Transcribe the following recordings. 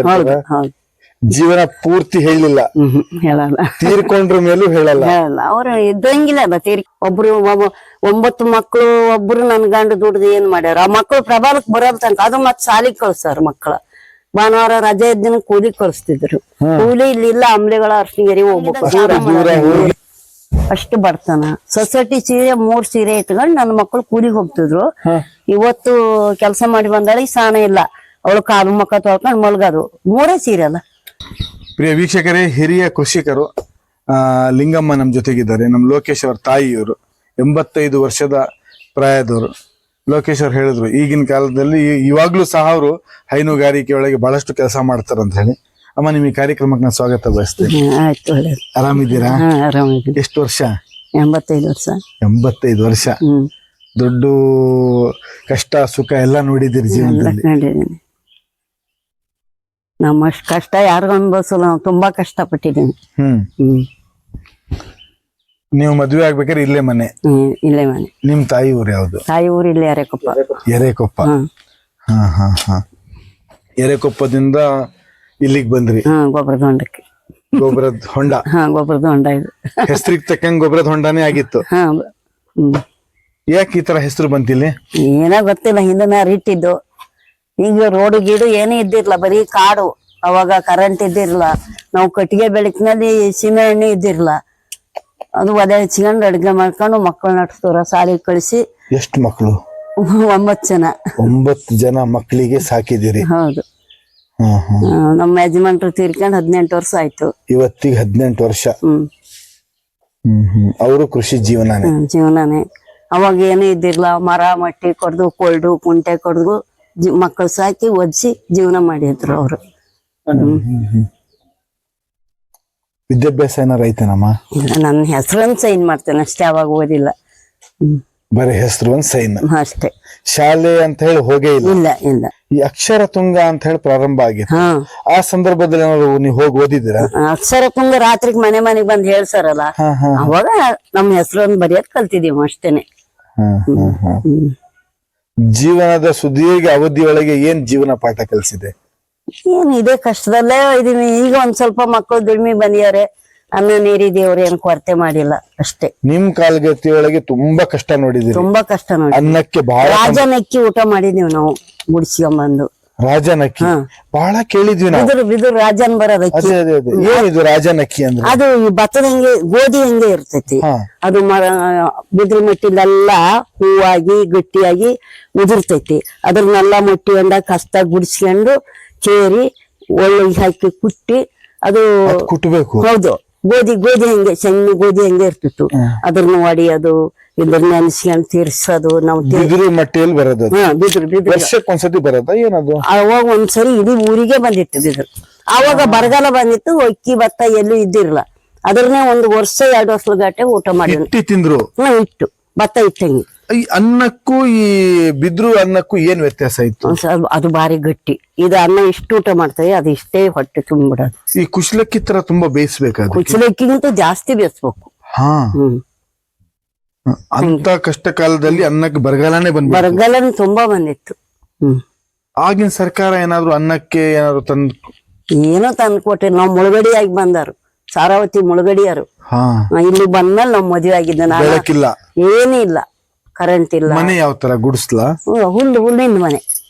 ಇರ್ತಾರೆ ಹೌದು ಜೀವನ ಪೂರ್ತಿ ಹೇಳಿಲ್ಲ ಹೇಳಲ್ಲ. ತೀರ್ಕೊಂಡ್ರ ಮೇಲೂ ಹೇಳಲ್ಲ. ಹೇಳಲ್ಲ. ಅವ್ರು ಇದ್ದಂಗಿಲ್ಲ ತೀರಿ ಒಬ್ರು ಒಂಬತ್ತು ಮಕ್ಕಳು ಒಬ್ರು ನನ್ ಗಂಡ ದುಡ್ದು ಏನ್ ಮಾಡ್ಯಾರ? ಆ ಮಕ್ಕಳು ಪ್ರಭಾವಕ್ಕೆ ಬರೋದ್ ತನಕ ಅದು ಮತ್ ಸಾಲಿ ಕಳ್ಸಾರ ಮಕ್ಕಳ ಭಾನುವಾರ ರಜೆ ಇದ್ದಿನ ಕೂಲಿ ಕಳಿಸ್ತಿದ್ರು. ಕೂಲಿ ಇಲ್ಲಿ ಇಲ್ಲ ಅಂಬ್ಲಿಗಳ ಅರ್ಶಿಂಗೇರಿ ಹೋಗ್ಬೇಕು. ಅಷ್ಟು ಬರ್ತಾನ ಸೊಸೈಟಿ ಸೀರೆ ಮೂರ್ ಸೀರೆ ಇಟ್ಕೊಂಡು ನನ್ನ ಮಕ್ಕಳು ಕೂಲಿಗೆ ಹೋಗ್ತಿದ್ರು. ಇವತ್ತು ಕೆಲಸ ಮಾಡಿ ಬಂದಾಗ ಸ್ನಾನ ಇಲ್ಲ. ಅವಳು ಕಾಲು ಮಕ್ಕ ತೊಳ್ಕೊಂಡು ಮಲ್ಗೋದು. ಮೂರೇ ಸೀರೆ ಅಲ್ಲ. ಪ್ರಿಯ ವೀಕ್ಷಕರೇ ಹಿರಿಯ ಕೃಷಿಕರು ಆ ಲಿಂಗಮ್ಮ ನಮ್ಮ ಜೊತೆಗಿದ್ದಾರೆ. ನಮ್ಮ ಲೋಕೇಶ್ ಅವ್ರ ತಾಯಿಯವರು ಎಂಬತ್ತೈದು ವರ್ಷದ ಪ್ರಾಯದವರು. ಲೋಕೇಶ್ ಅವ್ರು ಹೇಳಿದ್ರು ಈಗಿನ ಕಾಲದಲ್ಲಿ ಇವಾಗ್ಲೂ ಸಹ ಅವರು ಹೈನುಗಾರಿಕೆ ಒಳಗೆ ಬಹಳಷ್ಟು ಕೆಲಸ ಮಾಡ್ತಾರಂತ ಹೇಳಿ. ಅಮ್ಮ ನಿಮ್ ಈ ಕಾರ್ಯಕ್ರಮಕ್ಕೆ ನಾನು ಸ್ವಾಗತ ಬಯಸ್ತೇನೆ. ಆಯ್ತು ಒಳ್ಳೇದು. ಆರಾಮಿದ್ದೀರಾ? ಎಷ್ಟು ವರ್ಷ? ಎಂಬತ್ತೈದು ವರ್ಷ. ಎಂಬತ್ತೈದು ವರ್ಷ. ಹ್ಮ್. ದೊಡ್ಡ ಕಷ್ಟ ಸುಖ ಎಲ್ಲ ನೋಡಿದಿರಿ ಎಲ್ಲ ಜೀವನದಲ್ಲಿ. ಕಂಡಿದ್ದೀನಿ ನಮ್ಮ ಅಷ್ಟ್ ಕಷ್ಟ ಯಾರಿಗೂ ಅನ್ಭವಿಸಲ್ಲ ನಾವು ತುಂಬಾ ಕಷ್ಟಪಟ್ಟಿದ್ದೀನಿ ಹ್ಮ್. ಹ್ಮ್. ನೀವು ಮದ್ವೆ ಆಗ್ಬೇಕಾದ್ರೆ ಇಲ್ಲೇ ಮನೆ. ಹ್ಮ್ ಇಲ್ಲೇ ಮನೆ. ನಿಮ್ ತಾಯಿ ಊರು ಯಾವ್ದು? ತಾಯಿ ಊರು ಇಲ್ಲೇ ಅರೆಕೊಪ್ಪ. ಎರೆಕೊಪ್ಪ. ಹ್ಮ್ ಹಾ ಹಾ ಹಾ. ಎರೆಕೊಪ್ಪದಿಂದ ಇಲ್ಲಿಗೆ ಬಂದ್ರಿ? ಹಾ ಗೊಬ್ಬರದ ಹೊಂಡಕ್ಕೆ. ಗೊಬ್ಬರದ ಹೊಂಡ? ಹಾ ಗೊಬ್ಬರದ ಹೊಂಡ ಇದು. ಹೆಸರಿಗೆ ತಕ್ಕಂಗ್ ಗೊಬ್ಬರದ ಹೊಂಡನೇ ಆಗಿತ್ತು. ಹಾ ಹ್ಮ್. ಯಾಕೆ ಈ ತರ ಹೆಸರು ಬಂತಿಲ್ಲಿ? ಏನೋ ಗೊತ್ತಿಲ್ಲ ಹಿಂದೆ ನಾ ಇಟ್ಟಿದ್ದು. ಈಗ ರೋಡು ಗೀಡು ಏನೇ ಇದ್ದಿರ್ಲ ಬರೀ ಕಾಡು. ಅವಾಗ ಕರೆಂಟ್ ಇದ್ದಿರ್ಲ ನಾವು ಕಟ್ಟಿಗೆ ಬೆಳಕಿನಲ್ಲಿ ಸೀಮೆ ಎಣ್ಣೆ ಇದ್ದಿರ್ಲ ಅದು ಒದೆ ಹಚ್ಕೊಂಡು ಅಡ್ಗೆ ಮಾಡ್ಕೊಂಡು ಮಕ್ಕಳು ನಡ್ಸ್ತಾರ ಸಾಲಿಗೆ ಕಳಿಸಿ ಎಷ್ಟು ಮಕ್ಕಳು ಒಂಬತ್ತು ಜನ. ಒಂಬತ್ತು ಜನ ಮಕ್ಕಳಿಗೆ ಸಾಕಿದಿರಿ ಹೌದು. ನಮ್ಮ ಯಜಮಾನ್ರು ತೀರ್ಕೊಂಡು ಹದಿನೆಂಟು ವರ್ಷ ಆಯ್ತು. ಇವತ್ತಿಗೆ ಹದಿನೆಂಟು ವರ್ಷ. ಅವರು ಕೃಷಿ ಜೀವನನೇ. ಜೀವನಾನೇ. ಅವಾಗ ಏನೂ ಇದ್ದಿರ್ಲ ಮರ ಮಟ್ಟಿ ಕೊಡ್ದು ಕೊಲ್ಡು ಕುಂಟೆ ಕೊಡ್ದು ಮಕ್ಕಳು ಸಾಕಿ ಒದಿಸಿ ಜೀವನ ಮಾಡಿದ್ರು ಅವರು. ವಿದ್ಯಾಭ್ಯಾಸ ಏನಾರ ಐತೇನಮ್ಮ? ನನ್ನ ಹೆಸರನ್ನು ಸೈನ್ ಮಾಡ್ತೇನೆ ಅಷ್ಟೇ ಅವಾಗ ಓದಿಲ್ಲ. ಹ್ಮ್. ಬರೀ ಹೆಸರು ಒಂದ್ ಸೈನ್ ಅಷ್ಟೇ. ಶಾಲೆ ಅಂತ ಹೇಳಿ ಹೋಗೇ ಇಲ್ಲ? ಇಲ್ಲ ಇಲ್ಲ. ಈ ಅಕ್ಷರ ತುಂಗ ಅಂತ ಹೇಳಿ ಪ್ರಾರಂಭ ಆಗಿತ್ತು. ಹಾ. ಆ ಸಂದರ್ಭದಲ್ಲಿ ಏನಾದ್ರು ನೀವು ಹೋಗಿ ಓದಿದ್ದೀರಾ? ಅಕ್ಷರ ತುಂಗ ರಾತ್ರಿಗೆ ಮನೆ ಮನೆಗೆ ಬಂದ್ ಹೇಳ್ಸಾರಲ್ಲ? ಹಾ ಹಾ ಅವಾಗ ನಮ್ಮ ಹೆಸರನ್ನ ಬರೆಯೋದ್ ಕಲ್ತಿದೀವಿ ಅಷ್ಟೇನೆ. ಹಾ ಹಾ ಹಾ. ಹ್ಮ್. ಜೀವನದ ಸುದೀರ್ಘ ಅವಧಿಯೊಳಗೆ ಏನ್ ಜೀವನ ಪಾಠ ಕಲಿಸಿದೆ? ಏನು ಇದೇ ಕಷ್ಟದಲ್ಲೇ ಇದೀನಿ. ಈಗ ಒಂದ್ ಸ್ವಲ್ಪ ಮಕ್ಕಳು ದುಡಿಮೆ ಬಂದಿದ್ದಾರೆ ಅನ್ನ ನೀರಿ ದೇವ್ರು ಏನ್ ಕೊರತೆ ಮಾಡಿಲ್ಲ. ಅಷ್ಟೇ. ನಿಮ್ ಕಾಲ್ಗತಿಯೊಳಗೆ ತುಂಬಾ ಕಷ್ಟ ನೋಡಿದಿರಿ. ತುಂಬಾ ಕಷ್ಟ ನೋಡಿ ಅನ್ನಕ್ಕೆ ಬಹಳ ರಾಜನಕ್ಕಿ ಊಟ ಮಾಡಿದೀವಿ ನಾವು ಗುಡಿಸ್ಕೊಂಬಂದು ರಾಜನಕ್ಕಿ ಬಹಳ ಕೇಳಿದ್ವಿ ನಾವು. ಬಿದುರು ಬಿದುರು ರಾಜನ್ ಬರೋದಕ್ಕಿ ಅದೇ ಅದೇ ಅದೇ. ಏನಿದು ರಾಜನಕ್ಕಿ ಅಂದ್ರೆ? ಅದು ಈ ಭತ್ತದ ಹಂಗೆ ಗೋಧಿ ಹಂಗೆ ಇರ್ತೈತಿ. ಹಾ. ಅದು ಮರ ಬಿದಿರು ಮಟ್ಟಿಲೆಲ್ಲ ಹೂವಾಗಿ ಗಟ್ಟಿಯಾಗಿ ಉದುರ್ತೈತಿ ಅದ್ರನ್ನೆಲ್ಲ ಮುಟ್ಟಿ ಅಂದಾಗ ಕಷ್ಟ ಗುಡಿಸ್ಕೊಂಡು ಕೇರಿ ಒಳ್ಳೆ ಹಾಕಿ ಕುಟ್ಟಿ ಅದು ಕುಟ್ಟಬೇಕು ಹೌದು. ಗೋಧಿ ಗೋಧಿ ಹಂಗೆ ಸಣ್ಣ ಗೋಧಿ ಹಂಗೆ ಇರ್ತಿತ್ತು. ಅದ್ರನ್ನ ಅದು ಇದ್ರ ನೆನೆಸ್ಕೊಂಡು ತೀರ್ಸೋದು ನಾವು ಬಿದಿರು ಮಟ್ಟಿಯಲ್ಲಿ ಬರೋದು ಬಿದ್ರು ಬಿದ್ರು. ವರ್ಷಕ್ಕೆ ಒಂದ್ಸತಿ ಬರೋದ ಏನದು? ಅವಾಗ ಒಂದ್ಸರಿ ಇಡೀ ಊರಿಗೆ ಬಂದಿತ್ತು ಬಿದ್ರು. ಅವಾಗ ಬರಗಾಲ ಬಂದಿತ್ತು ಅಕ್ಕಿ ಭತ್ತ ಎಲ್ಲೂ ಇದ್ದಿರಲ್ಲ. ಅದ್ರನ್ನೇ ಒಂದು ವರ್ಷ ಎರಡು ವರ್ಷದ ಗಟ್ಟೆ ಊಟ ಮಾಡಿ ತಿಂದ್ರು. ತಿಂದ್ರು ಇಟ್ಟು ಭತ್ತ ಇಟ್ಟಂಗಿ ಈ ಅನ್ನಕ್ಕೂ ಈ ಬಿದ್ರು ಅನ್ನಕ್ಕೂ ಏನ್ ವ್ಯತ್ಯಾಸ ಇತ್ತು? ಅದು ಬಾರಿ ಗಟ್ಟಿ. ಇದು ಅನ್ನ ಇಷ್ಟು ಊಟ ಮಾಡ್ತದೆ ಅದು ಇಷ್ಟೇ ಹೊಟ್ಟೆ ತುಂಬಿಡೋದು. ಈ ಕುಶಲಕ್ಕಿ ತರ ತುಂಬಾ ಬೇಯಿಸ್ಬೇಕಾದ್ರೆ ಕುಚಲಕ್ಕಿಗಿಂತ ಜಾಸ್ತಿ ಬೇಯಿಸ್ಬೇಕು. ಹಾ. ಹ್ಮ್. ಅಂತ ಕಷ್ಟ ಕಾಲದಲ್ಲಿ ಅನ್ನಕ್ಕೆ ಬರಗಾಲನೇ ಬಂದ್ ಬರಗಾಲನು ತುಂಬಾ ಬಂದಿತ್ತು. ಹ್ಮ್. ಆಗಿನ ಸರ್ಕಾರ ಏನಾದ್ರು ಅನ್ನಕ್ಕೆ ಏನಾದ್ರು ತಂದ್ ಏನೋ ತಂದು ಕೊಟ್ಟೆ ನಾವು ಮುಳುಗಡಿಯಾಗಿ ಬಂದರು ಸಾರಾವತಿ ಮುಳುಗಡಿಯರು ಹಾ. ಆ, ಇಲ್ಲಿ ಬಂದ್ಮೇಲೆ ನಾವು ಮದುವೆ ಆಗಿದ್ದೆ ನಾನು ಬೆಳಕಿಲ್ಲ. ಏನೂ ಇಲ್ಲ ಕರೆಂಟ್ ಇಲ್ಲ. ಮನೆ ಯಾವ ತರ? ಗುಡಿಸ್ಲಾ? ಹುಲ್ಲು ಹುಲ್ಲಿನ ಮನೆ.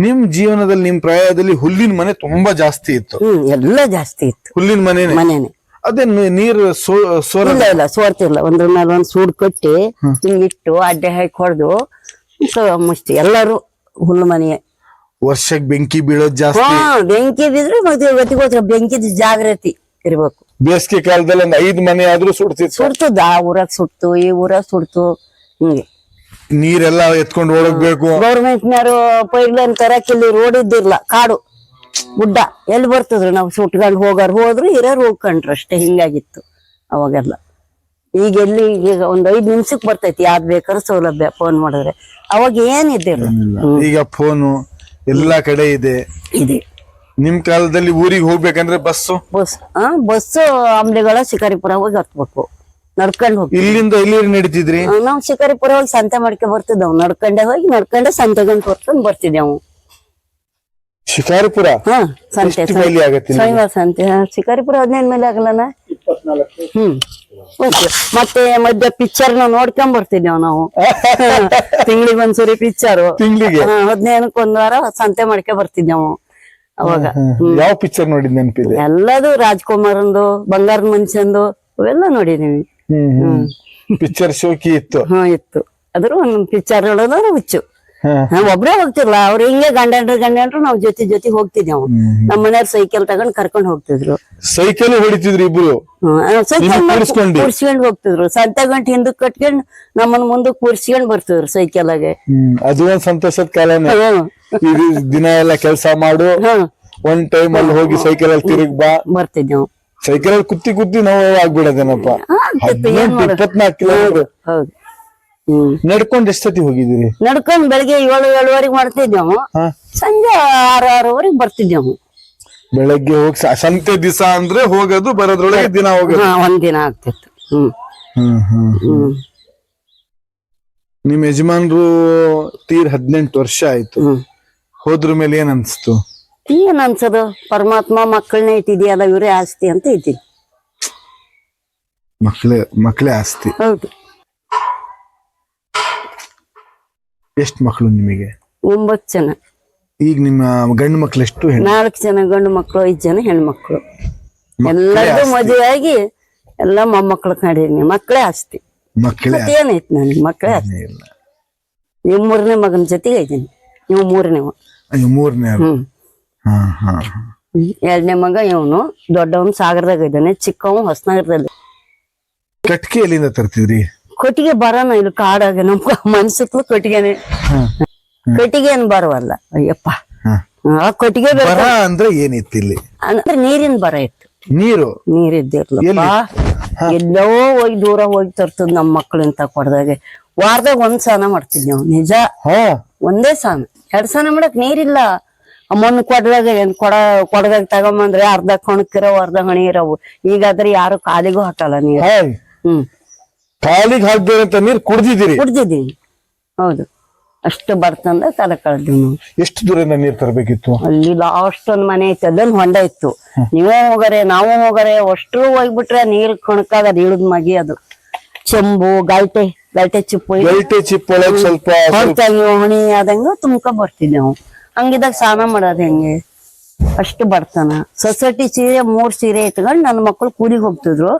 ನಿಮ್ ಜೀವನದಲ್ಲಿ ನಿಮ್ ಪ್ರಾಯದಲ್ಲಿ ಹುಲ್ಲಿನ ಮನೆ ತುಂಬಾ ಜಾಸ್ತಿ ಇತ್ತು. ಹ್ಮ್ ಎಲ್ಲ ಜಾಸ್ತಿ ಇತ್ತು. ಹುಲ್ಲಿನ ಮನೆ ಮನೇನೆ. ಅದೇ ನೀ- ನೀರು ಸೋ ಸೋರ ಇಲ್ಲ ಇಲ್ಲ ಸೋರ್ತಿಲ್ಲ. ಒಂದ್ರ ಮೇಲೆ ಒಂದ್ ಸೂಡ್ ಕಟ್ಟಿ ಹಿಂಗಿಟ್ಟು ಅಡ್ಡೆ ಹಾಕಿ ಹೊಡೆದು ಮುಷ್ಟಿ ಎಲ್ಲರೂ ಹುಲ್ಲು ಮನೆ ವರ್ಷಕ್ಕೆ ಬೆಂಕಿ ಬೀಳೋದ್ ಜಾಸ್ತಿ. ಹಾ ಬೆಂಕಿ ಬಿದ್ರೆ ಮತ್ತೆ ಗೊತ್ತಿಗೋಸ್ಕರ ಬೆಂಕಿದ ಜಾಗೃತಿ ಇರ್ಬೇಕು. ಬೇಸಿಗೆ ಕಾಲದಲ್ಲಿ ಒಂದ್ ಐದ್ ಮನೆ ಆದ್ರೂ ಸುಡ್ತಿತ್ತು. ಸುಡ್ತದ ಆ ಊರಾಗ ಸುಡ್ತು ಈ ಊರಾಗ ಸುಡ್ತು. ಹಿಂಗೆ ನೀರೆಲ್ಲ ಎತ್ಕೊಂಡು ಓಡೋಗ್ಬೇಕು. ಗೌರ್ಮೆಂಟ್ನವರು ಪೈಪ್ಲೈನ್ ತರಕ್ ಇಲ್ಲಿ ರೋಡ್ ಇದ್ದಿರ್ಲ ಕಾಡು ಗುಡ್ಡ. ಎಲ್ಲಿ ಬರ್ತದ್ರು ನಾವು ಸುಟ್ಕೊಂಡು ಹೋಗಾರ ಹೋದ್ರು ಹಿರಿಯರು ಹೋಗ್ಕೊಂಡ್ರು ಅಷ್ಟೇ ಹಿಂಗಾಗಿತ್ತು ಅವಾಗೆಲ್ಲ. ಈಗ ಎಲ್ಲಿ ಈಗ ಒಂದ್ ಐದ್ ನಿಮಿಷಕ್ ಬರ್ತೈತಿ ಯಾವ್ದ್ ಬೇಕಾದ್ರೂ ಸೌಲಭ್ಯ ಫೋನ್ ಮಾಡಿದ್ರೆ. ಅವಾಗ ಏನ್ ಇದ್ದಿರ್ಲ ಈಗ ಫೋನು ಎಲ್ಲಾ ಕಡೆ ಇದೆ. ಇದೆ. ನಿಮ್ ಕಾಲದಲ್ಲಿ ಊರಿಗೆ ಹೋಗ್ಬೇಕಂದ್ರೆ ಬಸ್ಸು? ಬಸ್ ಆ ಬಸ್ ಅಂಬ್ಲಿಗಳ ಶಿಕಾರಿಪುರ ಹೋಗಿ ಹತ್ಬೇಕು. ನಡ್ಕೊಂಡ್ ಹೋಗಿ ಇಲ್ಲಿಂದ ಇಲ್ಲಿ ನಡೀತಿದ್ರಿ? ನಾವು ಶಿಕಾರಿಪುರ ಹೋಗಿ ಸಂತೆ ಮಾಡ್ಕೊ ಬರ್ತಿದ್ದೆವು ನಡ್ಕೊಂಡೆ ಹೋಗಿ ನಡ್ಕೊಂಡೆ ಸಂತೆಗಂತ ಹೊರ್ಕೊಂಡ್ ಬರ್ತಿದ್ದೆವು ಶಿಕಾರಿಪುರ? ಹಾ ಸಂತೆ? ಶನಿವಾರ ಸಂತೆ. ಹಾ, ಶಿಕಾರಿಪುರ ಹದಿನೈದು ಮೇಲೆ ಆಗಲ್ಲನ? ಹ್ಮ್. ಓಕೆ. ಮತ್ತೆ ಮಧ್ಯ ಪಿಕ್ಚರ್ ನೋಡ್ಕೊಂಡ್ ಬರ್ತಿದ್ದೇವ್ ನಾವು. ತಿಂಗಳಿಗೆ ಒಂದ್ಸರಿ ಪಿಕ್ಚರ್ ತಿಂಗ್ಳಿಗೆ? ಹದಿನೈದಕ್ಕೆ ಒಂದ್ ವಾರ ಸಂತೆ ಮಾಡ್ಕೊ ಬರ್ತಿದ್ದೆವು ಅವಾಗ. ಯಾವ ಪಿಕ್ಚರ್ ನೋಡಿದ್ ನೆನಪಿದೆ? ಎಲ್ಲದು ರಾಜ್ಕುಮಾರಂದು ಬಂಗಾರ ಮನುಷ್ಯಂದು ಅವೆಲ್ಲ ನೋಡಿದೀವಿ. ಪಿಕ್ಚರ್ ಶೋಕಿ ಇತ್ತು. ಹಾ ಇತ್ತು. ಅದ್ರ ಒಂದ್ ಪಿಕ್ಚರ್ ನೋಡೋದ್ರ ಹುಚ್ಚು. ಒಬ್ರೇ ಹೋಗ್ತಿರ್ಲ. ಅವ್ರ ಹಿಂಗೆ ಗಂಡಂಡ್ರು ಗಂಡಂಡ್ರು ನಾವ್ ಜೊತೆ ಜೊತೆ ನಾವು. ನಮ್ಮ ಮನೆಯವ್ರ ಸೈಕಲ್ ತಗೊಂಡ್ ಕರ್ಕೊಂಡ್ ಹೋಗ್ತಿದ್ರು. ಸೈಕಲ್ ಹೊಡಿತಿದ್ರು ಇಬ್ರು. ಸೈಕಲ್ ಕೂರ್ಸ್ಕೊಂಡ್. ಹೋಗ್ತಿದ್ರು. ಸಂತೆ ಗಂಟೆ ಹಿಂದಕ್ ಕಟ್ಕೊಂಡ್ ನಮ್ಮನ್ ಮುಂದಕ್ ಕೂರ್ಸ್ಕೊಂಡ್ ಬರ್ತಿದ್ರು ಸೈಕಲ್ ಆಗ. ಅದು ಒಂದ್ ಸಂತೋಷದ ಕಾಲನೇ. ದಿನ ಎಲ್ಲ ಕೆಲಸ ಮಾಡು. ಒಂದ್ ಟೈಮ್ ಅಲ್ಲಿ ಹೋಗಿ ಸೈಕಲ್ ಅಲ್ಲಿ ತಿರುಗ್ ಬಾ. ಬರ್ತಿದ್ದೆವು ಸೈಕಲ್ ಅಲ್ಲಿ ಕುತ್ತಿ ಕುತ್ತಿ ನೋವು ಆಗ್ಬಿಡೋದೇನಪ್ಪ? ಹದಿನೆಂಟು ಇಪ್ಪತ್ನಾಲ್ಕು ಕಿಲೋಮೀಟರ್ ಹೌದು ಹ್ಮ್. ನಡ್ಕೊಂಡ್ ಎಷ್ಟೊತ್ತಿ ಹೋಗಿದ್ದೀರಿ? ನಡ್ಕೊಂಡ್ ಬೆಳಿಗ್ಗೆ ಏಳು ಏಳುವರೆಗೆ ಮಾಡ್ತಿದ್ದೆವು. ಹಾ. ಸಂಜೆ ಆರು ಆರೂವರೆಗೆ ಬರ್ತಿದ್ದೆವು. ಬೆಳಗ್ಗೆ ಹೋಗಿ ಸ- ಸಂತೆ ದಿವಸ ಅಂದ್ರೆ ಹೋಗೋದು ಬರೋದ್ರೊಳಗೆ ದಿನ ಹೋಗೋದು. ಹಾ ಒಂದಿನ ಆಗ್ತಿತ್ತು. ಹ್ಮ್. ಹ್ಮ್ ಹ್ಮ್ ಹ್ಮ್. ನಿಮ್ ಯಜಮಾನ್ರು ತೀರ್ ಹದಿನೆಂಟು ವರ್ಷ ಆಯ್ತು. ಹ್ಮ್. ಹೋದ್ರ ಮೇಲೆ ಏನ್ ಅನ್ಸ್ತು? ಏನ್ ಅನ್ಸದು ಪರಮಾತ್ಮ ಮಕ್ಕಳನ್ನ ಇಟ್ಟಿದ್ಯಲ್ಲ ಇವರೇ ಆಸ್ತಿ ಅಂತ ಇದ್ದೀನಿ. ಮಕ್ಳೇ ಮಕ್ಳೇ ಆಸ್ತಿ. ಹೌದು. ಎಷ್ಟು ಮಕ್ಕಳು ನಿಮಗೆ? ಒಂಬತ್ತು ಜನ. ಈಗ ನಿಮ್ಮ ಗಂಡು ಮಕ್ಕಳು ಎಷ್ಟು ಹೆಣ್ಣು? ನಾಲ್ಕು ಜನ ಗಂಡು ಮಕ್ಕಳು ಐದು ಜನ ಹೆಣ್ಮಕ್ಳು ಮಕ್ಕಳು ಎಲ್ಲರಿಗೂ ಮದುವೆಯಾಗಿ ಎಲ್ಲ ಮೊಮ್ಮಕ್ಳು ಕಂಡೀನಿ ಮಕ್ಕಳೇ ಆಸ್ತಿ. ಮತ್ತೆ ಏನೈತಿ ನನ್? ಮಕ್ಕಳೇ ಆಸ್ತಿ. ನೀವು ಮೂರನೇ ಮಗನ ಜೊತೆಗೆ ಇದ್ದೀನಿ. ನೀವು ಮೂರನೇ ಮೂರನೇ ಹ್ಮ್. ಎರಡನೇ ಮಗ ಇವನು ದೊಡ್ಡವನು ಸಾಗರದಾಗ ಇದ್ದಾನೆ ಚಿಕ್ಕವನು ಹೊಸನಗರದಲ್ಲಿ. ಕಟ್ಟಿಗೆ ಎಲ್ಲಿಂದ ತರ್ತಿದ್ರಿ? ಕೊಟ್ಟಿಗೆ ಬರೋಣ ಇಲ್ಲಿ ಕಾಡಾಗ ನಮ್ ಮನ್ಸತ್ಲು ಕೊಟ್ಟಿಗೆನೆ. ಕೊಟ್ಟಿಗೆ ಏನ್ ಬರವಲ್ಲ ಅಯ್ಯಪ್ಪ. ಹಾ. ಕೊಟ್ಟಿಗೆ ಬರ ಅಂದ್ರೆ ಏನಿತ್ತು ಇಲ್ಲಿ? ಅಂದ್ರೆ ನೀರಿನ ಬರ ಇತ್ತು. ನೀರು? ನೀರಿದ್ದಿರ್ಲಪ್ಪ ಎಲ್ಲೋ? ಹೋಗಿ ದೂರ ಹೋಗಿ ತರ್ತದ ನಮ್ಮ ಮಕ್ಳಿಂತ ಕೊಡ್ದಾಗೆ. ವಾರದಾಗ ಒಂದ್ ಸ್ನಾನ ಮಾಡ್ತಿದ್ವಿ ನಾವು ನಿಜ? ಒಂದೇ ಸ್ನಾನ. ಎರಡ್ ಸ್ನಾನ ಮಾಡಕ್ ನೀರಿಲ್ಲ. ಮಣ್ಣು ಕೊಡದಾಗ ಏನ್ ಕೊಡ ಕೊಡದಾಗ ತಗೊಂಬಂದ್ರೆ ಅರ್ಧ ಕಣಕ್ಕಿರವು ಅರ್ಧ ಹಣಿ ಇರವು ಈಗಾದ್ರೆ ಯಾರು ಕಾಲಿಗೂ ಹಾಕಲ್ಲ ನೀರು. ಹ್ಮ್. ಕಾಲಿಗೆ ಹಾಕ್ಬೇರಂತ ನೀರ್ ಕುಡ್ದಿದ್ದೀರಿ? ಕುಡ್ದಿದ್ದೀವಿ. ಹೌದು. ಅಷ್ಟು ಬರ್ತಂದ ತಲೆ ಕಳೆದ್ವಿ ನಾವು. ಎಷ್ಟು ದೂರ ನೀರು ತರಬೇಕಿತ್ತು? ಅಲ್ಲಿ ಲಾಸ್ಟ್ ಒಂದ್ ಮನೆ ಐತಿ ಅಲ್ಲೊಂದ್ ಹೊಂಡ ಇತ್ತು. ನೀವೇ ಹೋಗರೆ ನಾವು ಹೋಗರೆ ಅಷ್ಟು ಹೋಗ್ಬಿಟ್ರೆ ನೀರ್ ಕಣಕಾಗ ಇಳಿದ್ ಮಗಿ ಅದು. ಚೆಂಬು ಗಲ್ಟೆ ಗಲ್ಟೆ ಚಿಪ್ಪು. ಗಲ್ಟೆ ಚಿಪ್ಪು ಸ್ವಲ್ಪ ಹೊಣಿ ಆದಂಗ ತುಂಬ್ಕೊಂಡ್ ಬರ್ತಿದ್ದೆ ನಾವು. ಹಂಗಿದಾಗ ಸ್ನಾನ ಮಾಡೋದ್ ಹೆಂಗೆ? ಅಷ್ಟು ಬರ್ತಾನ ಸೊಸೈಟಿ ಸೀರೆ ಮೂರ್ ಸೀರೆ ಇಟ್ಕೊಂಡು ನನ್ನ ಮಕ್ಕಳು ಕೂಲಿಗೆ ಹೋಗ್ತಿದ್ರು.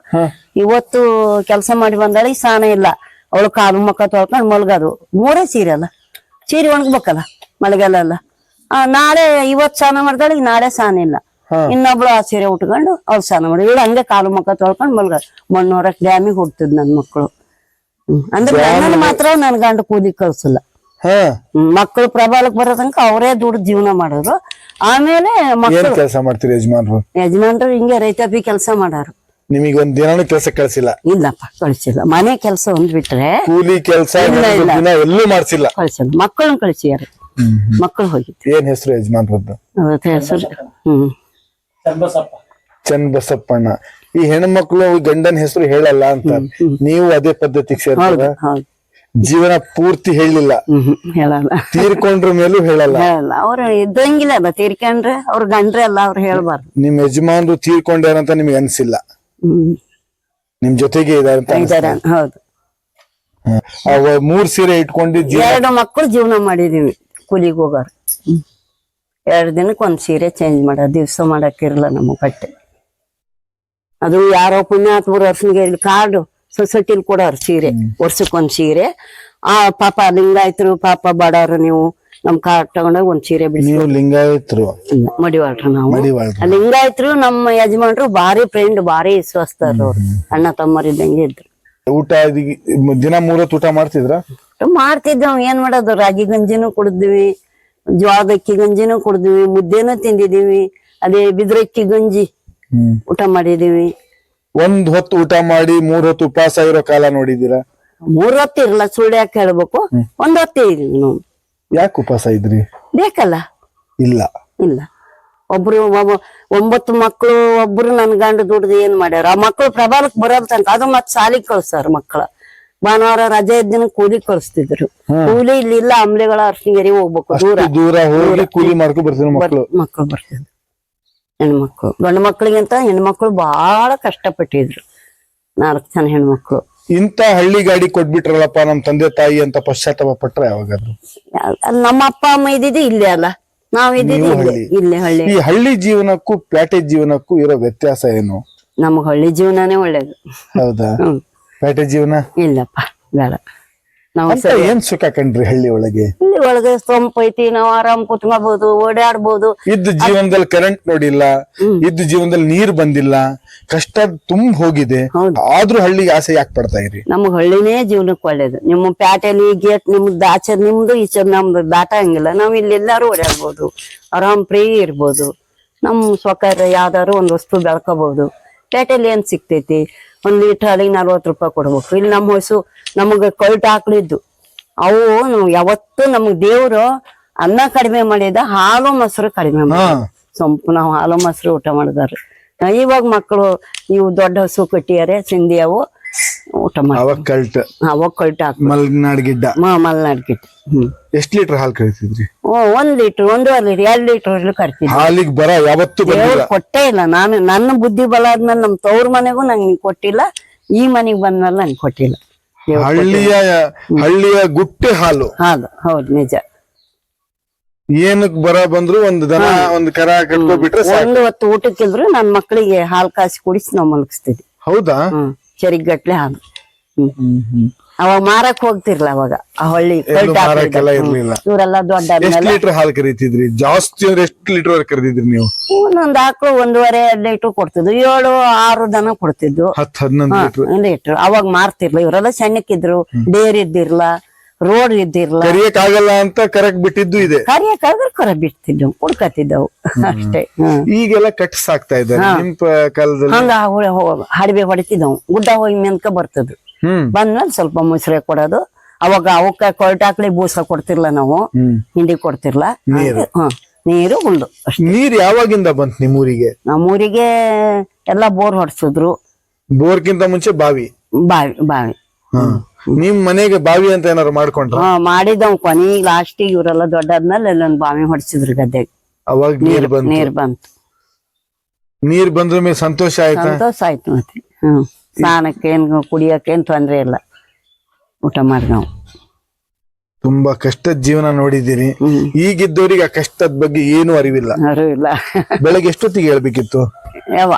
ಇವತ್ತು ಕೆಲಸ ಮಾಡಿ ಬಂದಾಳೆ ಈ ಸ್ನಾನ ಇಲ್ಲ. ಅವಳು ಕಾಲು ಮಕ್ಕ ತೊಳ್ಕೊಂಡು ಮಲ್ಗೋದು. ಮೂರೇ ಸೀರೆ ಅಲ್ಲ. ಸೀರೆ ಒಣಗ್ಬೇಕಲ್ಲ ಮಳೆಗಾಲ ಅಲ್ಲ. ಆ, ನಾಳೆ ಇವತ್ ಸ್ನಾನ ಮಾಡ್ದಾಳೆ ಈಗ ನಾಳೆ ಸ್ನಾನ ಇಲ್ಲ. ಇನ್ನೊಬ್ಳು ಆ ಸೀರೆ ಉಟ್ಕೊಂಡು ಅವ್ಳು ಸ್ನಾನ ಮಾಡಿ. ಇವಳು ಹಂಗೆ ಕಾಲು ಮಕ್ಕ ತೊಳ್ಕೊಂಡು ಮಲ್ಗ. ಮಣ್ಣು ಹೊರಕ್ ಡ್ಯಾಮಿಗೆ ಹೋಗ್ತಿದ್ ನನ್ ಮಕ್ಕಳು ಅಂದ್ರೆ ಮಾತ್ರ ನನ್ ಗಂಡ ಕೂದಿ ಕಳ್ಸಲ್ಲ. ಮಕ್ಕಳು ಪ್ರಬಲಕ್ ಬರೋ ತನಕ ಅವರೇ ದುಡ್ಡು ಜೀವನ ಮಾಡೋರು ಆಮೇಲೆ ಏನ್ ಮಕ್ಕಳು ಕೆಲಸ ಮಾಡ್ತೀರಿ ಯಜಮಾನ್ರು? ಯಜಮಾನ್ರು ಹಿಂಗೆ ರೈತಾಪಿ ಕೆಲಸ ಮಾಡಾರು. ನಿಮಗೆ ಒಂದ್ ದಿನಾನು ಕೆಲಸ ಕಳ್ಸಿಲ್ಲ? ಇಲ್ಲಪ್ಪ ಕಳಿಸಿಲ್ಲ. ಮನೆ ಕೆಲಸ ಒಂದ್ ಬಿಟ್ರೆ ಕೂಲಿ ಕೆಲಸ. ದಿನ ಎಲ್ಲೂ ಮಾಡ್ಸಿಲ್ಲ? ಕಳಿಸಿಲ್ಲ. ಮಕ್ಕಳನ್ನ ಕಳ್ಸಿಯಾರು ಮಕ್ಕಳು ಹೋಗಿತ್ತು ಏನ್ ಹೆಸರು ಯಜಮಾನ್ರದ್ದು? ಅವತ್ತು ಹೆಸರು? ಹ್ಮ್. ಚಂದ್ ಬಸಪ್ಪಣ್ಣ ಈ ಹೆಣ್ಮಕ್ಳು ಗಂಡನ ಹೆಸರು ಹೇಳಲ್ಲ ಅಂತ. ನೀವು ಅದೇ ಪದ್ಧತಿಗೆ ಸೇರ್ತಾರ? ಹೌದು. ಜೀವನ ಪೂರ್ತಿ ಹೇಳಿಲ್ಲ. ಹೇಳಲ್ಲ. ತೀರ್ಕೊಂಡ್ರ ಮೇಲೂ ಹೇಳಲ್ಲ. ಅವ್ರ ಅವ್ರು ಇದ್ದಂಗಿಲ್ಲ ಅಲ್ಲ ತೀರ್ಕೊಂಡ್ರೆ ಅವ್ರ ಗಂಡ್ರೆ ಅಲ್ಲ ಅವ್ರು ಹೇಳ್ಬಾರ್ದು. ನಿಮ್ ಯಜಮಾನ್ರು ತೀರ್ಕೊಂಡ್ಯಾರಂತ ನಿಮ್ಗೆ ಅನ್ಸಿಲ್ಲ. ನಿಮ್ ಜೊತೆಗೆ ಇದಾರೆ ಹೌದು. ಅವ ಮೂರ್ ಸೀರೆ ಇಟ್ಕೊಂಡು ಎರಡು ಮಕ್ಕಳು ಜೀವನ ಮಾಡಿದೀವಿ ಕೂಲಿಗೆ ಹೋಗೋರು. ಎರಡು ದಿನಕ್ಕೆ ಒಂದ್ ಸೀರೆ ಚೇಂಜ್ ಮಾಡೋ. ದಿವ್ಸ ಮಾಡಕ್ಕಿರಲ್ಲ ನಮ್ಮ ಬಟ್ಟೆ. ಅದು ಯಾರೋ ಪುಣ್ಯಾತ್ಮರು ವರ್ಷನಿಗೆ ಇಲ್ಲಿ ಕಾರ್ಡು ಸೊಸೈಟಿಲಿ ಕೊಡೋರು ಸೀರೆ ವರ್ಷಕ್ಕೊಂದ್ ಸೀರೆ. ಆ ಪಾಪ ಲಿಂಗಾಯತರು ಪಾಪ ಬಡವರು ನೀವು ನಮ್ ಕಾರ್ಡ್ ತಗೊಂಡಾಗ ಒಂದ್ ಸೀರೆ ಬಿಡಿಸಿ. ನೀವು ಲಿಂಗಾಯತ್ರು. ಮಡಿವಾಳ್ರು ನಾವು. ಮಡಿವಾಳ್ರು. ಲಿಂಗಾಯತರು ನಮ್ಮ ಯಜಮಾನ್ರು ಭಾರಿ ಫ್ರೆಂಡ್ ಭಾರಿ ವಿಶ್ವಾಸ್ತಾರ ಅವ್ರು. ಅಣ್ಣ ತಮ್ಮರಿದ್ದಂಗೆ ಇದ್ರು. ಊಟ ಇದಿ- ದಿನ ಮೂರೊತ್ತು ಊಟ ಮಾಡ್ತಿದ್ರ? ಮಾಡ್ತಿದ್ದೇವ್ ಏನ್ ಮಾಡೋದು? ರಾಗಿ ಗಂಜಿನೂ ಕುಡಿದ್ವಿ ಜೋಳದ ಅಕ್ಕಿ ಗಂಜಿನೂ ಕುಡಿದ್ವಿ ಮುದ್ದೆನೂ ತಿಂದಿದೀವಿ ಅದೇ ಬಿದ್ರಕ್ಕಿ ಗಂಜಿ ಊಟ ಮಾಡಿದೀವಿ ಒಂದ್ ಹೊತ್ತು ಊಟ ಮಾಡಿ ಮೂರ್ ಹೊತ್ತು ಉಪವಾಸ ಇರೋ ಕಾಲ ನೋಡಿದೀರಾ ಮೂರ್ ಹೊತ್ತು ಇರಲ್ಲ ಸುಳ್ಳು ಯಾಕೆ ಹೇಳ್ಬೇಕು? ಒಂದ್ ಹೊತ್ತೇ ಇರ್ಲಿ ನಾವು ಯಾಕೆ ಉಪವಾಸ ಇದ್ರಿ? ಬೇಕಲ್ಲ? ಇಲ್ಲ. ಇಲ್ಲ. ಒಬ್ರು ಒಬ್ಬ- ಒಂಬತ್ತು ಮಕ್ಕಳು ಒಬ್ರು ನನ್ ಗಂಡ ದುಡ್ದು ಏನ್ ಮಾಡ್ಯಾರ? ಆ ಮಕ್ಕಳು ಪ್ರಭಾವಕ್ಕೆ ಬರೋದ್ ತನಕ ಅದು ಮತ್ ಶಾಲಿ ಕಳ್ಸಾರ ಮಕ್ಕಳ ಭಾನುವಾರ ರಜೆ ಇದ್ದಿನ ಕೂಲಿ ಕಳಿಸ್ತಿದ್ರು. ಕೂಲಿ ಇಲ್ಲಿಲ್ಲ ಅಂಬ್ಲಿಗಳ ಅರ್ಶಿಂಗೇರಿ ಹೋಗ್ಬೇಕು ದೂರ. ಅಷ್ಟು ದೂರ ಹೋಗಿ ಕೂಲಿ ಮಾಡ್ಕೊಂಡು ಬರ್ತೀನಿ ಮಕ್ಕಳು ಮಕ್ಕಳು ಬರ್ತಿದ್ರು. ಹೆಣ್ಮಕ್ಳು. ಗಂಡು ಮಕ್ಳಿಗಿಂತ ಹೆಣ್ಮಕ್ಳು ಬಹಳ ಕಷ್ಟಪಟ್ಟಿದ್ರು. ನಾಲ್ಕು ಜನ ಹೆಣ್ಮಕ್ಳು. ಇಂತ ಹಳ್ಳಿ ಗಾಡಿ ಕೊಟ್ಬಿಟ್ರಲ್ಲಪ್ಪ ನಮ್ ತಂದೆ ತಾಯಿ ಅಂತ ಪಶ್ಚಾತ್ತಾಪ ಪಟ್ರ ಯಾವಾಗಾದ್ರು? ನಮ್ಮ ಅಪ್ಪ ಅಮ್ಮ ಇದ್ದಿದ್ದು ಇಲ್ಲೇ ಅಲ್ಲ. ನಾವ್ ಇದ್ದಿದ್ದು ನೀವು ಇಲ್ಲೇ ಹಳ್ಳಿ. ಇಲ್ಲೇ ಹಳ್ಳಿ. ಈ ಹಳ್ಳಿ ಜೀವನಕ್ಕೂ ಪ್ಯಾಟೆ ಜೀವನಕ್ಕೂ ಇರೋ ವ್ಯತ್ಯಾಸ ಏನು? ನಮಗ್ ಹಳ್ಳಿ ಜೀವನನೇ ಒಳ್ಳೇದು. ಹೌದಾ? ಹ್ಮ್. ಪ್ಯಾಟೆ ಜೀವನ? ಇಲ್ಲಪ್ಪ ಬೇಡ. ನಾವು ಏನ್ ಸುಖ ಕಂಡ್ರಿ ಹಳ್ಳಿ ಒಳಗೆ? ಹಳ್ಳಿ ಒಳಗೆ ಸೊಂಪು ಐತಿ ನಾವು ಆರಾಮ್ ಕುತ್ಕೋಬಹುದು ಓಡಾಡಬಹುದು ಇದ್ದ ಜೀವನದಲ್ಲಿ ಕರೆಂಟ್ ನೋಡಿಲ್ಲ ಇದ್ದ ಜೀವನದಲ್ಲಿ ನೀರ್ ಬಂದಿಲ್ಲ ಕಷ್ಟ ತುಂಬ ಹೋಗಿದೆ. ಆದ್ರೂ ಹಳ್ಳಿಗೆ ಆಸೆ ಯಾಕೆ ಪಡ್ತಾ ಇರಿ? ನಮಗ್ ಹಳ್ಳಿನೇ ಜೀವನಕ್ಕೆ ಒಳ್ಳೇದು. ನಿಮ್ಮ ಪ್ಯಾಟೆಲಿ ಗೇಟ್ ನಿಮ್ದು ಆಚೆ ನಿಮ್ದು ಈಚೆ ನಮ್ದು ದಾಟಂಗಿಲ್ಲ. ನಾವ್ ಇಲ್ಲಿ ಎಲ್ಲಾರು ಓಡಾಡ್ಬೋದು. ಆರಾಮ್ ಫ್ರೀ ಇರ್ಬೋದು. ನಮ್ ಸ್ವಕಾರ ಯಾವ್ದಾರು ಒಂದ್ ವಸ್ತು ಬೆಳ್ಕೋಬಹುದು ಪೇಟೆಲಿ ಏನ್ ಸಿಗ್ತೈತಿ? ಒಂದ್ ಲೀಟರ್ ಹಾಲಿಗೆ ನಲ್ವತ್ತು ರೂಪಾಯಿ ಕೊಡ್ಬೇಕು. ಇಲ್ಲಿ ನಮ್ಮ ಹೊಸು ನಮಗ ಕೊಲ್ಟ್ ಹಾಕ್ಲಿದ್ದು ಅವು ಯಾವತ್ತು ಯಾವತ್ತೂ ನಮಗ್ ದೇವ್ರು ಅನ್ನ ಕಡಿಮೆ ಮಾಡಿದ ಹಾಲು ಮೊಸರು ಕಡಿಮೆ ಮಾಡಿದ ಸೊಂಪು ನಾವು ಹಾಲು ಮೊಸರು ಊಟ ಮಾಡಿದಾರೆ ಇವಾಗ ಮಕ್ಕಳು ಇವು ದೊಡ್ಡ ಹಸು ಕಟ್ಟಿಯಾರೆ ಸಿಂಧಿ ಅವು. ಊಟ ಮಾಡಿ ಅವಾಗ ಕಲ್ಟ್. ಅವಾಗ ಕೊಲ್ಟ್ ಹಾಕ್ ಮಲ್ನಾಡ್ ಗಿಡ್ಡ. ಮಲ್ನಾಡ್ ಗಿಟ್ಟು ಹ್ಮ್. ಎಷ್ಟ್ ಲೀಟರ್ ಹಾಲು ಕರಿತಿದ್ರಿ ಓ ಒಂದ್ ಲೀಟರ್ ಒಂದೂವರೆ ಲೀಟರ್ ಎರಡ್ ಲೀಟರ್ ಕರ್ತೀನಿ ಹಾಲಿಗೆ ಬರ ಯಾವತ್ತೂ ಬಂದಿಲ್ಲ. ದೇವ್ರು ಕೊಟ್ಟೇ ಇಲ್ಲ. ನಾನು ನನ್ನ ಬುದ್ಧಿ ಬಲ ಆದ್ಮೇಲೆ ನಮ್ ತವ್ರ ಮನೆಗೂ ನಂಗೆ ಕೊಟ್ಟಿಲ್ಲ. ಈ ಮನೆಗ್ ಬಂದ್ಮೇಲೆ ನಂಗೆ ಕೊಟ್ಟಿಲ್ಲ. ದೇವ್ರು ಹಳ್ಳಿಯ ಹಳ್ಳಿಯ ಗುಟ್ಟೆ ಹಾಲು. ಹೌದು ಹೌದು ನಿಜ. ಏನಕ್ ಬರ ಬಂದ್ರು ಒಂದು ದನ ಒಂದ್ ಕರ ಕಟ್ಕೊಬಿಟ್ರೆ ಸಾಕು. ಒಂದು ಹೊತ್ತು ಊಟಕ್ಕಿದ್ರು ನನ್ ಮಕ್ಕಳಿಗೆ ಹಾಲ್ ಕಾಸಿ ಕುಡಿಸಿ ನಾವು ಮಲಗಿಸ್ತಿದ್ವಿ. ಹೌದಾ? ಹ್ಮ್. ಚರಿಗಟ್ಲೆ ಹ್ಮ್. ಅವಾಗ ಮಾರಕ್ ಹೋಗ್ತಿರ್ಲ ಅವಾಗ ಆ ಹೊಳ್ಳಿ ಮಾರಕ್ಕೆಲ್ಲ ಇರ್ಲಿಲ್ಲ. ಇವರೆಲ್ಲ ದೊಡ್ಡ ಎಷ್ಟ್ ಲೀಟರ್ ಹಾಲು ಕರೀತಿದ್ರಿ? ಜಾಸ್ತಿ ಅಂದ್ರೆ ಎಷ್ಟು ಲೀಟರ್ ವರೆಗೆ ಕರೆದಿದ್ರಿ ನೀವು? ಒಂದೊಂದ್ ಆಕಳು ಒಂದೂವರೆ ಎರಡ್ ಲೀಟರ್ ಕೊಡ್ತಿದ್ವು. ಏಳು ಆರು ದನ ಕೊಡ್ತಿದ್ವು. ಹತ್ತು ಹನ್ನೊಂದು ಲೀಟರ್ ಲೀಟರ್ ಅವಾಗ ಮಾರ್ತಿರ್ಲ ಇವರೆಲ್ಲ ಸಣ್ಣಕ್ಕಿದ್ರು ಡೇರ್ ಇದ್ದಿರ್ಲ ರೋಡ್ ಇದ್ದಿರ್ಲ. ಕರಿಯಕ್ ಆಗಲ್ಲ ಅಂತ ಕರೆಕ್ಟ್ ಬಿಟ್ಟಿದ್ದು ಇದೆ. ಕರಿಯಕ್ಕಾದ್ರೆ ಕರ ಬಿಡ್ತಿದ್ವು ಕುಡ್ಕತಿದ್ದವು ಅಷ್ಟೇ. ಹ್ಮ್. ಈಗೆಲ್ಲ ಕಟ್ ಆಗ್ತಾ ಇದ್ದಾರೆ. ನಿಮ್ ಪ- ಕಾಲದಲ್ಲಿ? ಹಂಗ ಹಡವೆ ಹೊಡಿತಿದ್ದವು. ಗುಡ್ಡ ಹೋಗಿ ಮೆನ್ಕ ಬರ್ತದ. ಹ್ಮ್. ಬಂದ್ಮೇಲೆ ಸ್ವಲ್ಪ ಮೊಸರೆ ಕೊಡೋದು. ಅವಾಗ ಅವಕ್ಕ ಕೊಲ್ಟಾಕ್ಲಿ ಬೂಸ ಕೊಡ್ತಿರ್ಲ ನಾವು. ಹ್ಮ್. ಹಿಂಡಿ ಕೊಡ್ತಿರ್ಲ. ಹ್ಮ್ ನೀರು ಹುಲ್ಲು ಅಷ್ಟೇ. ನೀರ್ ಯಾವಾಗಿಂದ ಬಂತ್ ನಿಮ್ಮೂರಿಗೆ? ನಮ್ಮೂರಿಗೆ ಎಲ್ಲ ಬೋರ್ ಹೊಡ್ಸಿದ್ರು. ಬೋರ್ಗಿಂತ ಮುಂಚೆ ಬಾವಿ? ಬಾವಿ ಬಾವಿ. ನಿಮ್ ಮನೆಗೆ ಬಾವಿ ಅಂತ ಏನಾರು ಮಾಡ್ಕೊಂಡ್ರ? ಹಾ ಮಾಡಿದವ್ ಕೊನಿ. ಲಾಸ್ಟ್ ಇವರೆಲ್ಲ ದೊಡ್ಡಾದ್ಮೇಲೆ ಅಲ್ಲೊಂದ್ ಬಾವಿ ಹೊಡ್ಸಿದ್ರು ಗದ್ದೆಗೆ ಅವಾಗ ನೀರ್ ಬಂತು. ನೀರ್ ಬಂತು. ನೀರ್ ಬಂದ್ರ ಮೇಲೆ ಸಂತೋಷ ಆಯ್ತು? ಸಂತೋಷ ಆಯ್ತು ಮತ್ತೆ. ಹ್ಮ್. ಸ್ನಾನಕ್ಕೇನ್ ಕುಡಿಯಕ್ಕೇನ್ ತೊಂದ್ರೆ ಇಲ್ಲ. ಊಟ ಮಾಡಿ ನಾವು ತುಂಬಾ ಕಷ್ಟದ ಜೀವನ ನೋಡಿದ್ದೀರಿ. ಈಗಿದ್ದವರಿಗೆ ಆ ಕಷ್ಟದ ಬಗ್ಗೆ ಏನು ಅರಿವಿಲ್ಲ. ಅರಿವಿಲ್ಲ. ಬೆಳಗ್ಗೆ ಎಷ್ಟೊತ್ತಿಗೆ ಹೇಳ್ಬೇಕಿತ್ತು?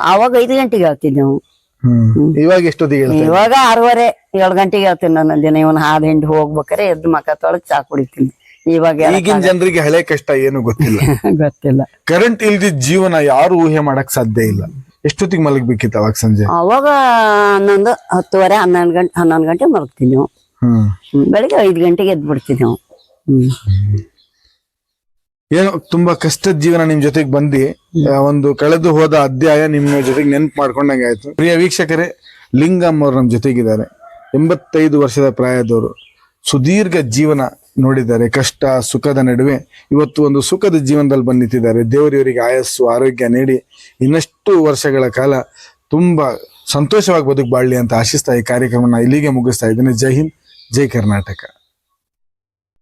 ಅವಾಗ ಐದು ಗಂಟೆಗೆ ನಾವು ಇವಾಗ ಎಷ್ಟೊತ್ತಿಗೆ ಇವಾಗ ಆರೂವರೆ ಏಳು ಗಂಟೆಗೆ ಹೇಳ್ತೀನಿ ನಾನು ದಿನ ಇವನ್ ಹಾಲು ಹಿಂಡಿ ಹೋಗ್ಬೇಕಾರೆ ಎದ್ದು ಮಕ ತೊಳೆದು ಚಾ ಕುಡಿತೀನಿ. ಇವಾಗ ಈಗಿನ ಜನರಿಗೆ ಹಳೆ ಕಷ್ಟ ಏನು ಗೊತ್ತಿಲ್ಲ. ಗೊತ್ತಿಲ್ಲ. ಕರೆಂಟ್ ಇಲ್ದಿದ್ ಜೀವನ ಯಾರು ಊಹೆ ಮಾಡಕ್ ಸಾಧ್ಯ ಇಲ್ಲ. ಎಷ್ಟೊತ್ತಿಗೆ ಮಲಗ್ಬೇಕಿತ್ತು ಅವಾಗ ಸಂಜೆ? ಅವಾಗ ಹನ್ನೊಂದು ಹತ್ತುವರೆ ಹನ್ನೊಂದು ಗಂಟೆ ಹನ್ನೊಂದು ಗಂಟೆ ಮಲಗ್ತೀನಿ. ನಾವು. ಬೆಳಿಗ್ಗೆ ಐದು ಗಂಟೆಗೆ ಎದ್ದು ಬಿಡ್ತೀನಿ ನಾವು ಹ್ಮ್. ಏನೋ ತುಂಬಾ ಕಷ್ಟದ ಜೀವನ ನಿಮ್ ಜೊತೆಗೆ ಬಂದಿ ಒಂದು ಕಳೆದು ಹೋದ ಅಧ್ಯಾಯ ನಿಮ್ಮ ಜೊತೆಗೆ ನೆನಪು ಮಾಡ್ಕೊಂಡಂಗೆ ಆಯ್ತು. ಪ್ರಿಯ ವೀಕ್ಷಕರೇ ಲಿಂಗಮ್ ಅವ್ರು ನಮ್ಮ ಜೊತೆಗಿದ್ದಾರೆ. ಎಂಬತ್ತೈದು ವರ್ಷದ ಪ್ರಾಯದವರು ಸುದೀರ್ಘ ಜೀವನ ನೋಡಿದ್ದಾರೆ. ಕಷ್ಟ ಸುಖದ ನಡುವೆ ಇವತ್ತು ಒಂದು ಸುಖದ ಜೀವನದಲ್ಲಿ ಬಂದು ನಿಂತಿದ್ದಾರೆ ದೇವರು ಇವರಿಗೆ ಆಯಸ್ಸು ಆರೋಗ್ಯ ನೀಡಿ ಇನ್ನಷ್ಟು ವರ್ಷಗಳ ಕಾಲ ತುಂಬಾ ಸಂತೋಷವಾಗಿ ಬದುಕು ಬಾಳ್ಲಿ ಅಂತ ಆಶಿಸ್ತಾ ಈ ಕಾರ್ಯಕ್ರಮನ ಇಲ್ಲಿಗೆ ಮುಗಿಸ್ತಾ ಇದ್ದೇನೆ. ಜೈ ಹಿಂದ್ ಜೈ ಕರ್ನಾಟಕ.